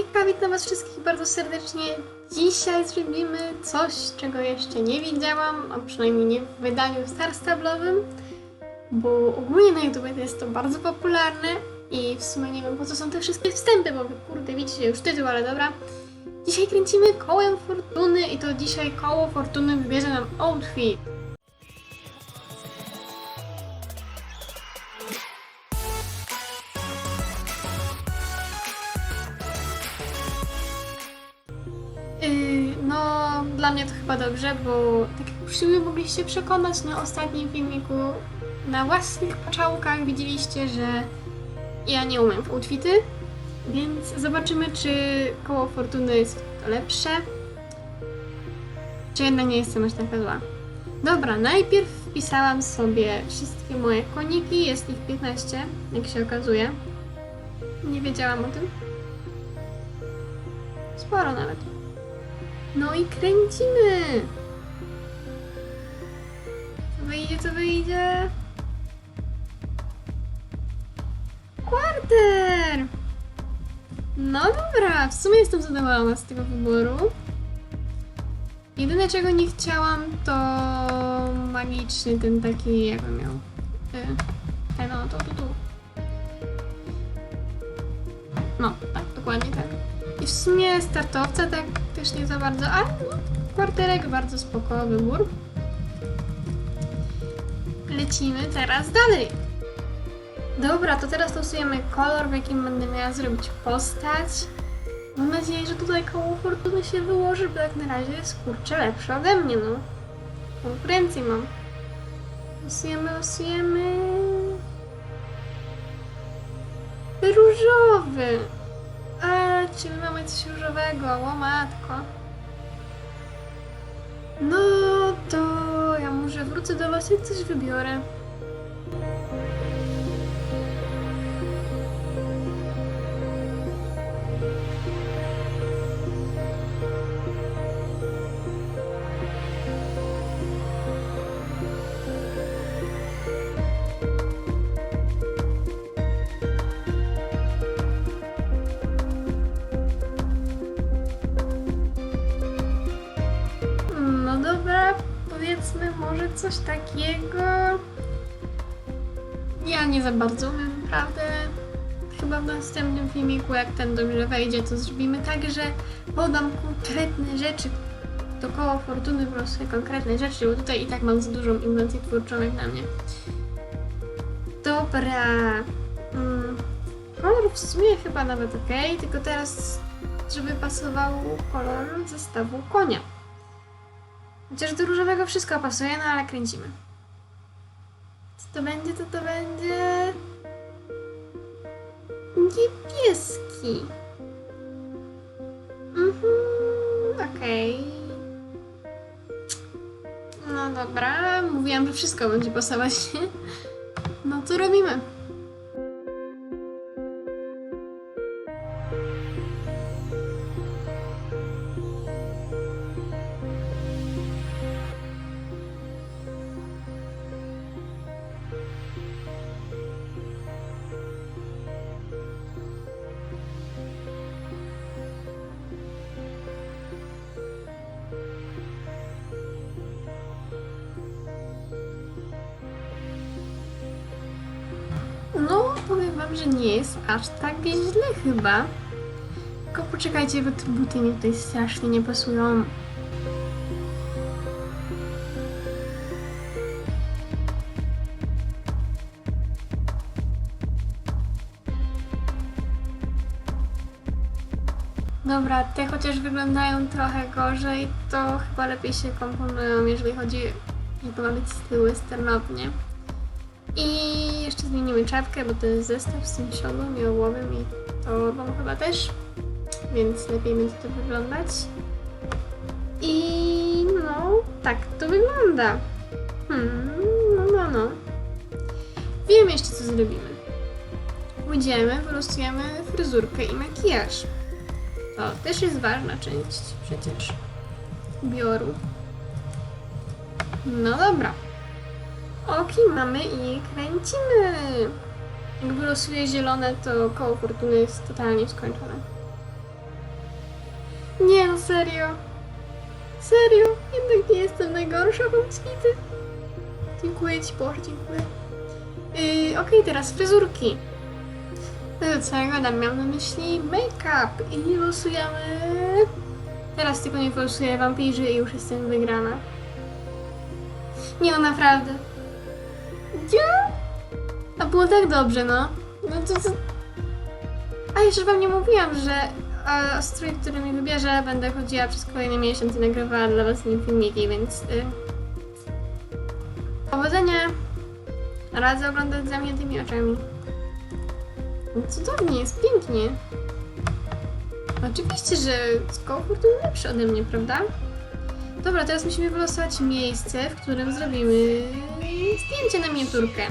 Witam was wszystkich bardzo serdecznie. Dzisiaj zrobimy coś, czego jeszcze nie widziałam, a przynajmniej nie w wydaniu starstablowym, bo ogólnie na YouTube jest to bardzo popularne i w sumie nie wiem po co są te wszystkie wstępy, bo kurde widzicie już tytuł, ale dobra. Dzisiaj kręcimy kołem fortuny i to dzisiaj koło fortuny wybierze nam outfit. Mnie to chyba dobrze, bo tak jak już sobie mogliście przekonać na ostatnim filmiku, na własnych poczałkach widzieliście, że ja nie umiem w outfity, więc zobaczymy, czy koło fortuny jest lepsze, czy jednak nie jestem aż taka zła. Dobra, najpierw wpisałam sobie wszystkie moje koniki, jest ich 15, jak się okazuje. Nie wiedziałam o tym. Sporo nawet. No i kręcimy! Co wyjdzie, co wyjdzie? Quarter! No dobra, w sumie jestem zadowolona z tego wyboru. Jedyne czego nie chciałam to magiczny ten taki, jakby miał. y, Ten o, to, tu, tu. No, tak, dokładnie tak. I w sumie startowca tak też nie za bardzo, ale no, kwarterek bardzo spoko wybór. Lecimy teraz dalej. Dobra, to teraz losujemy kolor, w jakim będę miała zrobić postać. Mam nadzieję, że tutaj koło fortuny się wyłoży, bo jak na razie jest kurczę lepsze ode mnie, no. Konkurencję mam. Losujemy, losujemy. Różowy. Czy my mamy coś różowego? O matko. No to ja może wrócę do was i coś wybiorę. Dobra, powiedzmy może coś takiego. Ja nie za bardzo umiem, naprawdę. Chyba w następnym filmiku, jak ten dobrze wejdzie, to zrobimy tak, że podam konkretne rzeczy do koła fortuny, po konkretne rzeczy, bo tutaj i tak mam za dużą inwencję twórczą jak na mnie. Dobra. Mm, kolor w sumie chyba nawet ok, tylko teraz, żeby pasował kolor zestawu konia. Chociaż do różowego wszystko pasuje, no ale kręcimy. Co to będzie, co to będzie? Niebieski. Mhm, okej. No dobra, mówiłam, że wszystko będzie pasować. No to robimy. Wam, że nie jest aż tak źle chyba. Tylko poczekajcie, bo te buty mi tutaj strasznie nie pasują. Dobra, te chociaż wyglądają trochę gorzej, to chyba lepiej się komponują, jeżeli chodzi, że to ma być styl westernownie. I jeszcze zmienimy czapkę, bo jest zestaw z tym siodłem i ołowiem i torbą chyba też, więc lepiej będzie to wyglądać. I no, tak to wygląda. Hmm, no, no, no. Wiem jeszcze co zrobimy. Pójdziemy, wylosujemy fryzurkę i makijaż. To też jest ważna część przecież ubioru. No dobra. Oki mamy i kręcimy. Jak wylosuję zielone, to koło fortuny jest totalnie skończone. Nie no, serio. Serio? Jednak nie jestem najgorsza pomocnicy. Dziękuję Ci, Boże, dziękuję. Yy, Okej, teraz fryzurki. No to co na myśli make-up i losujemy... Teraz tylko nie losuję wampirzy i już jestem wygrana. Nie no, naprawdę. A było tak dobrze, no. No to co... A jeszcze wam nie mówiłam, że e, strój, który mi wybierze, będę chodziła przez kolejny miesiąc i nagrywała dla was nim filmiki, więc... Y... Powodzenia! Radzę oglądać z zamkniętymi oczami. No Cudownie, jest pięknie. Oczywiście, że komfort jest lepszy ode mnie, prawda? Dobra, teraz musimy wylosować miejsce, w którym zrobimy zdjęcie na miniaturkę.